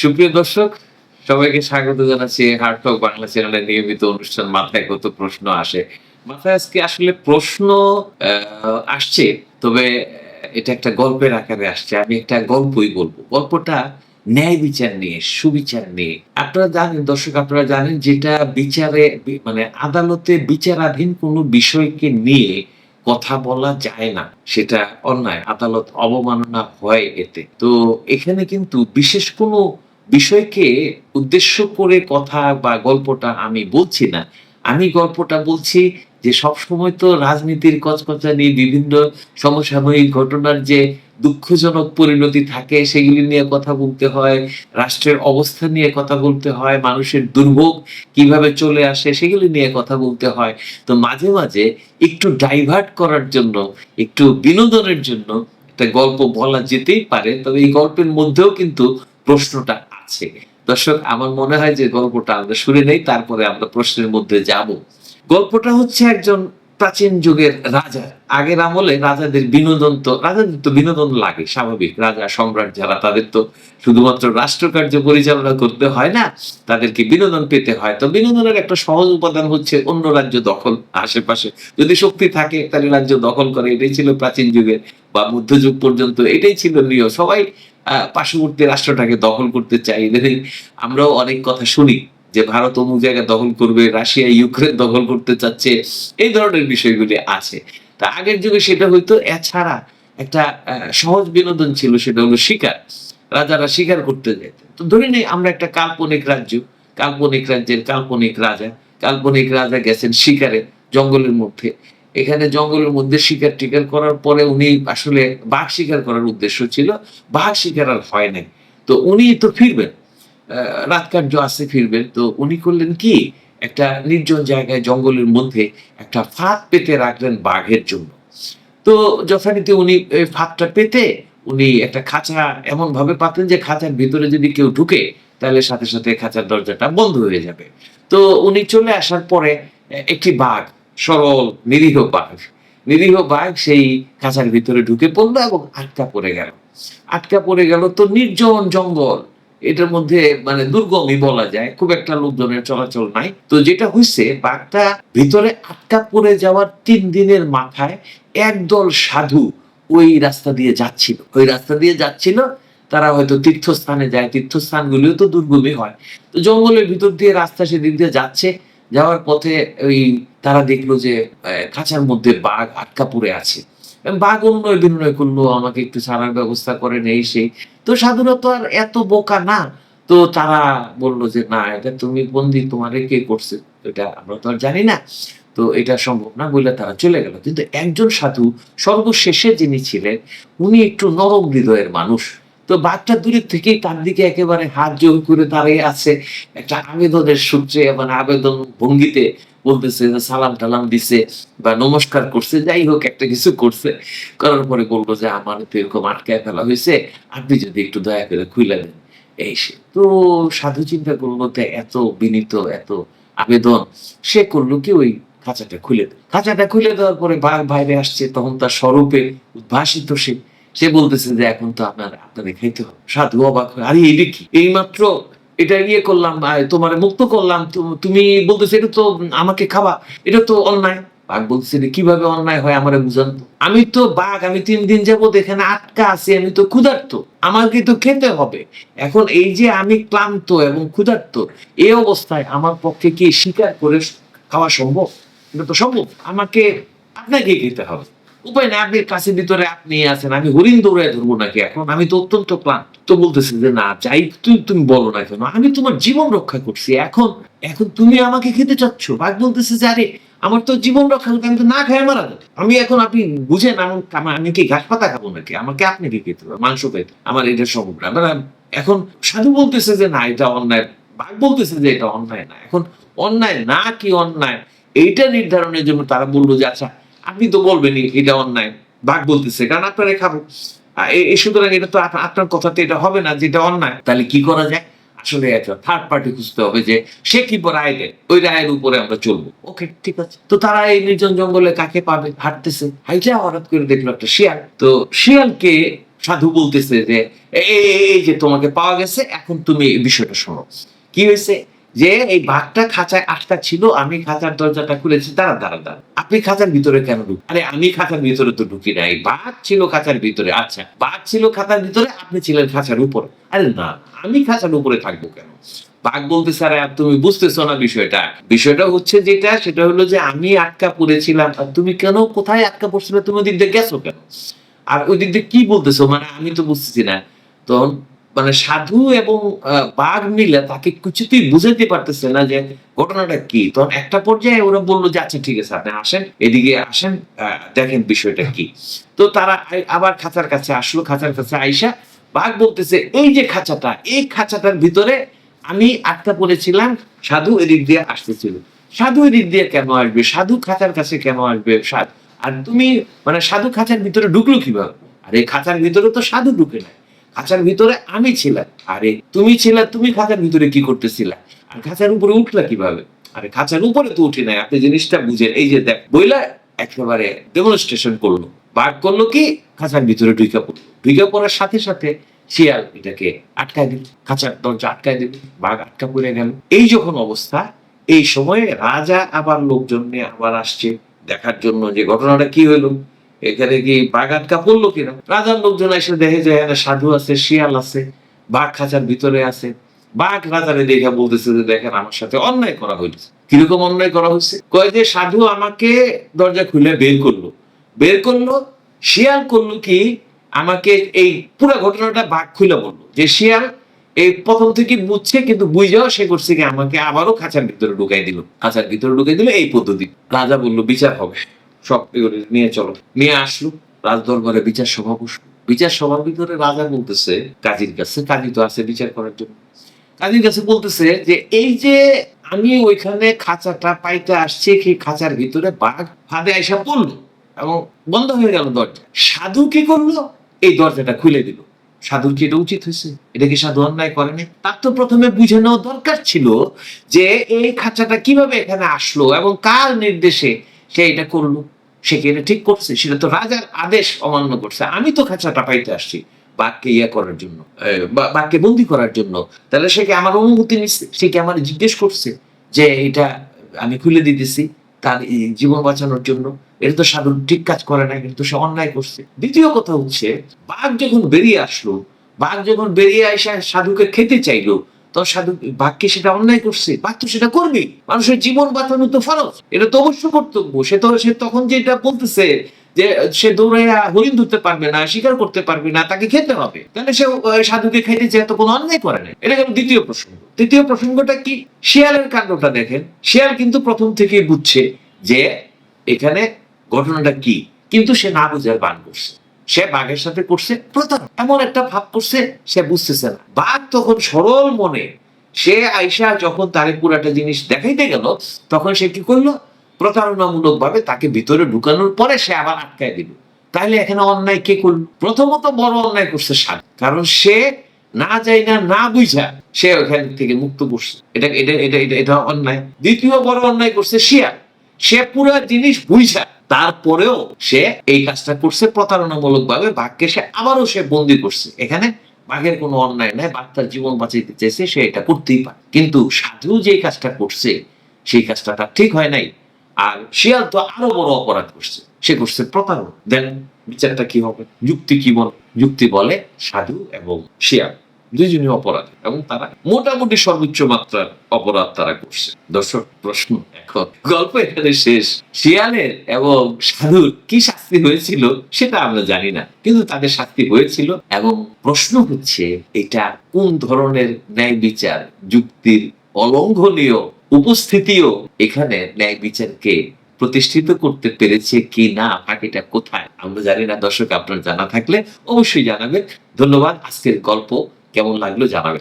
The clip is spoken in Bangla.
সুপ্রিয় দর্শক, সবাইকে স্বাগত জানাচ্ছি হার্ট টক বাংলা চ্যানেলের নিয়মিত অনুষ্ঠান মাথায় কত প্রশ্ন আসে। মাথায় আজকে আসলে প্রশ্ন আসছে, তবে এটা একটা গল্পের আকারে আসছে। আমি একটা গল্পই বলব। গল্পটা ন্যায় বিচার নিয়ে, সুবিচার নিয়ে। আপনারা জানেন, দর্শক, আপনারা জানেন, যেটা বিচারে মানে আদালতে বিচারাধীন কোনো বিষয়কে নিয়ে কথা বলা যায় না। সেটা অন্যায়, আদালত অবমাননা হয় এতে। তো এখানে কিন্তু বিশেষ কোনো বিষয়কে উদ্দেশ্য করে কথা বা গল্পটা আমি বলছি না। আমি গল্পটা বলছি যে সব সময় তো রাজনীতির কচকচা নিয়ে বিভিন্ন সমসাময়িক ঘটনার যে দুঃখজনক পরিণতি থাকে, সেগুলি নিয়ে কথা বলতে হয়, রাষ্ট্রের অবস্থা নিয়ে কথা বলতে হয়, মানুষের দুর্ভোগ কীভাবে চলে আসে, সেগুলি নিয়ে কথা বলতে হয়। তো মাঝে মাঝে একটু ডাইভার্ট করার জন্য, একটু বিনোদনের জন্য একটা গল্প বলা যেতেই পারে, তবে এই গল্পের মধ্যেও কিন্তু প্রশ্নটা আছে দর্শক, আমার মনে হয় যে গল্পটা আমরা শুনে নেই, তারপরে আমরা প্রশ্নের মধ্যে যাব। গল্পটা হচ্ছে একজন প্রাচীন যুগের রাজা। আগের আমলে রাজাদের বিনোদন তো, রাজাদের তো বিনোদন লাগে, স্বাভাবিক। রাজা, সম্রাট যারা, তাদের তো শুধুমাত্র রাষ্ট্রকার্য পরিচালনা করতে হয় না, তাদেরকে বিনোদন পেতে হয়। তো বিনোদনের একটা সহজ উপাদান হচ্ছে অন্য রাজ্য দখল, আশেপাশে যদি শক্তি থাকে, তাহলে রাজ্য দখল করে। এটাই ছিল প্রাচীন যুগের বা মধ্যযুগ পর্যন্ত, এটাই ছিল নিয়ম। সবাই পার্শ্ববর্তী রাষ্ট্রটাকে দখল করতে চাই। আমরাও অনেক কথা শুনি যে ভারত অমুক জায়গা দখল করবে, রাশিয়া, ইউক্রেন দখল করতে চাচ্ছে, এই ধরনের বিষয়গুলি আছে। তা আগের যুগে সেটা হয়তো এছাড়া একটা সহজ বিনোদন ছিল, সেটা হলো শিকার। রাজারা শিকার করতে যেতেন তো ধরে নেই, আমরা একটা কাল্পনিক রাজ্য, কাল্পনিক রাজ্যের কাল্পনিক রাজা কাল্পনিক রাজা গেছেন শিকারে, জঙ্গলের মধ্যে। এখানে জঙ্গলের মধ্যে শিকার টিকার করার পরে উনি আসলে বাঘ শিকার করার উদ্দেশ্য ছিল। বাঘ শিকার আর হয় নাই। তো উনি তো ফিরবেন। রাত কার্য আসতে ফিরবেন। তো উনি করলেন কি? একটা নির্জন জায়গায় জঙ্গলের মধ্যে একটা ফাঁদ পেতে রাখলেন বাঘের জন্য। তো যথারীতি উনি ফাঁদটা পেতে উনি একটা খাঁচা এমন ভাবে পাতেন যে খাঁচার ভিতরে যদি কেউ ঢুকে, তাহলে সাথে সাথে খাঁচার দরজাটা বন্ধ হয়ে যাবে। তো উনি চলে আসার পরে একটি বাঘ সরল, নিরীহ বাঘ। নিরীহ বাঘ সেই খাঁচার ভিতরে ঢুকে পড়ল এবং আটকা পড়ে গেল। আটকা পড়ে গেল তো নির্জন জঙ্গল। এটার মধ্যে মানে দুর্গমই বলা যায়, খুব একটা লোকজনের চলাচল নাই। তো যেটা হয়েছে বাঘটা ভিতরে আটকা পড়ে যাওয়ার তিন দিনের মাথায় একদল সাধু ওই রাস্তা দিয়ে যাচ্ছিল। ওই রাস্তা দিয়ে যাচ্ছিল, তারা হয়তো তীর্থস্থানে যায়। তীর্থস্থানগুলিও তো দুর্গমই হয়। তো জঙ্গলের ভিতর দিয়ে রাস্তা সেদিক দিয়ে যাচ্ছে। যাওয়ার পথে ওই তারা দেখল যে খাঁচার মধ্যে বাঘ আটকা পড়ে আছে। বাঘ অন্যয় বিনয় করল, আমাকে একটু ছাড়ার ব্যবস্থা করে নেই সেই তো সাধুরা তো আর এত বোকা না। তো তারা বলল যে, না, এটা তুমি বন্দি, তোমারে কে করছে? এটা আমরা তো আর জানি না। তো এটা সম্ভব না বলে তারা চলে গেল। কিন্তু একজন সাধু সর্বশেষে যিনি ছিলেন, উনি একটু নরম হৃদয়ের মানুষ। তো বাঘটা দূরের থেকেই তার দিকে একেবারে হাত জোর করে দাঁড়িয়ে আছে। একটা আবেদনের সূত্রে মানে আবেদন ভঙ্গিতে বলতেছে যে সালাম টালাম দিছে বা নমস্কার করছে, যাই হোক, একটা কিছু করছে। করার পরে বলব যে, আমার তো এরকম আটকায় ফেলা হয়েছে, আপনি যদি একটু দয়া করে খুলে দেন। এই সে। তো সাধু চিন্তা করল এত বিনীত, এত আবেদন সে করল কি ওই খাঁচাটা খুলে দেয়। খাঁচাটা খুলে দেওয়ার পরে বাঘ বাইরে আসছে, তখন তার স্বরূপে উদ্ভাসিত সে সে বলতেছে যে এখন তো আপনার, আপনাদের খাইতে হবে। সাধু অবাক আরে এটা কি? এইমাত্র এটা ইয়ে করলাম তোমার মুক্ত করলাম তুমি বলতেছে এটা তো আমাকে খাওয়া, এটা তো অন্যায়। বাঘ বলতেছে, "এটা কীভাবে অন্যায় হয় আমার বুঝান আমি তো বাঘ, আমি তিন দিন যাব এখানে আটকা আছি, আমি তো ক্ষুধার্ত। আমাকে তো খেতে হবে। এখন এই যে আমি ক্লান্ত এবং ক্ষুধার্ত, এই অবস্থায় আমার পক্ষে কি স্বীকার করে খাওয়া সম্ভব? এটা তো সম্ভব। আমাকে আপনাকে খেতে হবে। উপায় নাই আপনি কাছে ভিতরে আপনি আছেন, আমি হরিণ দৌড়ে ধরবো নাকি এখন? আমি তো অত্যন্ত ক্লান্ত। তো বলতেছে যে, না, যাই, তুই, তুমি বলো না কেন? আমি তোমার জীবন রক্ষা করছি, এখন এখন তুমি আমাকে খেতে চাচ্ছ? বাঘ বলতেছে যে, আরে, আমার তো জীবন রক্ষা করতে, আমি তো না খাই মারা যাব। আমি এখন, আপনি বুঝেন, আমার আমি কি ঘাস পাতা খাব নাকি? আমাকে আপনি কি খেতে মাংস খেতে আমার এটা সম্ভব এখন সাধু বলতেছে যে, না, এটা অন্যায়। বাঘ বলতেছে যে, এটা অন্যায় না, এখন অন্যায় না কি অন্যায়? এইটা নির্ধারণের জন্য তারা বলল যে আচ্ছা আপনি তো বলবেনই এটা অন্যায়। বাঘ বলতেছে, কারণ আপনারা খাব। সুতরাং এটা তো আপ- আপনার কথাতে এটা হবে না যেটা অন্যায়। তাহলে কি করা যায়? আসলে একটা থার্ড পার্টি খুঁজতে হবে যে সে কি রায় দেয়। ওই রায়ের উপরে আমরা চলবো। ওকে, ঠিক আছে। তো তারা এই নির্জন জঙ্গলে কাকে পাবে? হাঁটতেছে। হাইটা হঠাৎ করে দেখল একটা শিয়াল। তো শিয়ালকে সাধু বলতেছে যে "এই- যে তোমাকে পাওয়া গেছে, এখন তুমি এই বিষয়টা শোনো। কি হয়েছে? যে এই বাঘটা খাঁচায় আটকা ছিল, আমি খাঁচার দরজাটা খুলেছি দাঁড়া দাঁড়া দাঁড়া আপনি খাঁচার ভিতরে কেন ঢুক আরে আমি খাঁচার ভিতরে তো ঢুকি নাই। বাঘ ছিল খাঁচার ভিতরে আচ্ছা। বাঘ ছিল খাঁচার ভিতরে, আপনি ছিলেন খাঁচার উপরে। আরে না, আমি খাঁচার উপরে থাকব কেন? বাঘ বলতে, স্যার তুমি বুঝতেছো না বিষয়টা। বিষয়টা হচ্ছে যেটা, সেটা হলো যে আমি আটকা পড়েছিলাম, আর তুমি কেন, কোথায় আটকা পড়ছিলে, তুমি ওদিক দিয়ে গেছো কেন? আর ওই দিক দিয়ে কি বলতেছো? মানে আমি তো বুঝতেছি না। তখন মানে সাধু এবং বাঘ মিলে তাকে কিছুতেই বুঝাইতে পারতেছে না যে ঘটনাটা কি। তখন একটা পর্যায়ে ওরা বলল যে আচ্ছা ঠিক আছে, আপনি আসেন, এদিকে আসেন দেখেন বিষয়টা কি। তো তারা আবার খাঁচার কাছে আসলো, খাঁচার কাছে আইসা বাঘ বলতেছে, এই যে খাঁচাটা, এই খাঁচাটার ভিতরে আমি আটকা পড়েছিলাম, সাধু এদিক দিয়ে আসতেছিল। সাধু এদিক দিয়ে কেন আসবে? সাধু খাঁচার কাছে কেন আসবে? আর তুমি মানে সাধু খাঁচার ভিতরে ঢুকলো কীভাবে? আর এই খাঁচার ভিতরে তো সাধু ঢুকে না খাঁচার ভিতরে আমি ছিলাম। আরে, তুমি ছিলে, তুমি খাঁচার ভিতরে কি করতেছিলা? আর খাঁচার উপরে উঠলা কীভাবে? আরে, খাঁচার উপরে তো উঠি নাই, আপনি জিনিসটা বুঝেন। এই যে দেখ, বইলা একেবারে ডেমনস্ট্রেশন করল। বাঘ করল কি? খাঁচার ভিতরে ঢুকে পড়ল। ঢুকে পড়ার সাথে সাথে শিয়াল এটাকে আটকায় দিল। খাঁচার দরজা আটকায় দিল। বাঘ আটকা পড়ে গেল। এই যখন অবস্থা, এই সময়ে রাজা আবার লোকজন নিয়ে আবার আসছে। দেখার জন্য যে ঘটনাটা কি হলো? এখানে কি আটকা পড়ল কিনা রাজার লোকজন এসে দেখে যে এখানে সাধু আছে, শিয়াল আছে, বাঘ খাঁচার ভিতরে আছে। বাঘ রাজারে দেখে বলতেছে যে, দেখেন, আমার সাথে অন্যায় করা হয়েছে। কীরকম অন্যায় করা হয়েছে? কয় যে, সাধু আমাকে দরজা খুলে বের করল। বের করল, শিয়াল করল কি? আমাকে এই পুরো ঘটনাটা বাঘ খুলে বলল। যে, শিয়াল, এই প্রথম থেকে বুঝছে, কিন্তু বুঝেও সে করছে কি, আমাকে আবারও খাঁচার ভিতরে ঢুকাই দিল। খাঁচার ভিতরে ঢুকাই দিল, এই পদ্ধতি। রাজা বলল, বিচার হবে। সব এগুলো নিয়ে চলো। নিয়ে আসলো, রাজদরবারে বিচার সভা বসল। বিচার সভার ভিতরে রাজা বলতেছে, কাজীর কাছে, কাজী তো আছে বিচার করার জন্য। কাজীর কাছে বলতেছে যে, এই যে আমি ওইখানে খাঁচাটা পাইতে আসছি কি খাঁচার ভিতরে বাঘ ফাঁদে আইসা পড়ল এবং বন্ধ হয়ে গেল দরজা। সাধু কি করল? এই দরজাটা খুলে দিল। সাধুর কি এটা উচিত হয়েছে? এটা কি সাধু অন্যায় করেনি তার তো প্রথমে বুঝে নেওয়া দরকার ছিল যে, এই খাঁচাটা কীভাবে এখানে আসলো এবং কার নির্দেশে সে এটা করল? সে কি এটা ঠিক করছে? সেটা তো রাজার আদেশ অমান্য করছে। আমি তো খাঁচাটা পাইতে আসছি বাঘকে ইয়ে করার জন্য বাঘকে বন্দি করার জন্য। তাহলে সে কি আমার অনুমতি নিচ্ছে সে কি আমার জিজ্ঞেস করছে যে এটা আমি খুলে দিতেছি তার জীবন বাঁচানোর জন্য? এটা তো সাধু ঠিক কাজ করে না কিন্তু সে অন্যায় করছে। দ্বিতীয় কথা হচ্ছে, বাঘ যখন বেরিয়ে আসলো, বাঘ যখন বেরিয়ে এসে সাধুকে খেতে চাইলো তো সাধু বাঘকে সেটা অন্যায় করছে তো সেটা করবে। মানুষের জীবন বাঁচানো তো ফরজ। এটা তো অবশ্য কর্তব্য। সে তো, সে তখন যেটা বলতেছে যে সে দৌড়াইয়া হরিণ ধরতে পারবে না, শিকার করতে পারবে না, তাকে খেতে হবে। তাহলে সে সাধুকে খেতে চায় তো কোনো অন্যায় করে না এটা গেল দ্বিতীয় প্রসঙ্গ। তৃতীয় প্রসঙ্গটা কি? শিয়ালের কাণ্ডটা দেখেন। শিয়াল কিন্তু প্রথম থেকেই বুঝছে যে এখানে ঘটনাটা কি, কিন্তু সে না বুঝার বান করছে। সে বাঘের সাথে করছে প্রতারণা। এমন একটা ভাব করছে, সে বুঝতেছে না। বাঘ তখন সরল মনে সে আইসা যখন তারে পুরাটা জিনিস দেখাইতে গেল, তখন সে কি করল? প্রতারণামূলক ভাবে তাকে ভিতরে ঢুকানোর পরে সে আবার আটকায় দিল। তাহলে এখানে অন্যায় কে করল? প্রথমত বড় অন্যায় করছে সাদ কারণ সে না যাই না না বুঝা সে ওখান থেকে মুক্ত করছে। এটা এটা এটা এটা অন্যায়। দ্বিতীয় বড় অন্যায় করছে শিয়া। সে পুরো জিনিস বুঝা। তারপরেও সে এই কাজটা করছে প্রতারণামূলক ভাবে বাঘকে সে আবারও সে বন্দি করছে। এখানে বাঘের কোনো অন্যায় নাই। বাঘ তার জীবন বাঁচাইতে চেয়েছে সে এটা করতেই পারে। কিন্তু সাধু যে কাজটা করছে, সেই কাজটা তার ঠিক হয় নাই। আর শিয়াল তো আরও বড় অপরাধ করছে। সে করছে প্রতারণা। দেন বিচারটা কি হবে? যুক্তি কি বলে যুক্তি বলে সাধু এবং শিয়াল। দুইজনই অপরাধ এবং তারা মোটামুটি সর্বোচ্চ মাত্রার অপরাধ তারা করছে। দর্শক, প্রশ্ন এখন। গল্প এখানে শেষ। শিয়ালের এবং সাধুর কি শাস্তি হয়েছিল সেটা আমরা জানি না, কিন্তু তাদের শাস্তি হয়েছিল এবং প্রশ্ন হচ্ছে, এটা কোন ধরনের ন্যায় বিচার? যুক্তির অলঙ্ঘনীয় উপস্থিতিও এখানে ন্যায় বিচারকে প্রতিষ্ঠিত করতে পেরেছে কি না বাকিটা কোথায়? আমরা জানি না। দর্শক, আপনার জানা থাকলে অবশ্যই জানাবেন। ধন্যবাদ। আজকের গল্প কেমন লাগল জানাবেন।